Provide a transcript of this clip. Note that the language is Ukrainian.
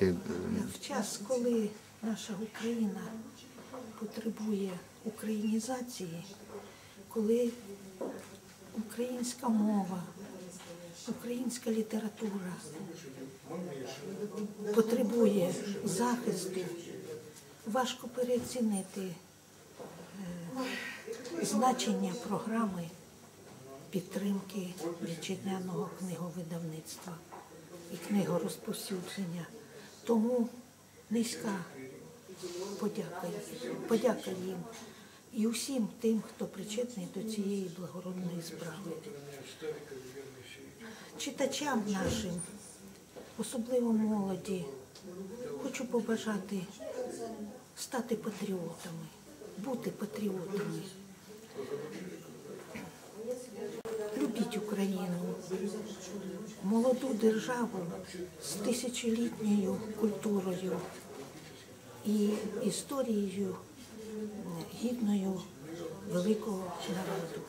знаєте, е, В час, коли наша Україна потребує українізації, коли українська мова, українська література потребує захисту, важко переоцінити е, значення програми підтримки вітчизняного книговидавництва і книгорозповсюдження. Тому низька подяка, подяка їм і усім тим, хто причетний до цієї благородної справи. Читачам нашим, особливо молоді, хочу побажати стати патріотами, бути патріотами. Любіть Україну, молоду державу з тисячолітньою культурою і історією гідною великого народу.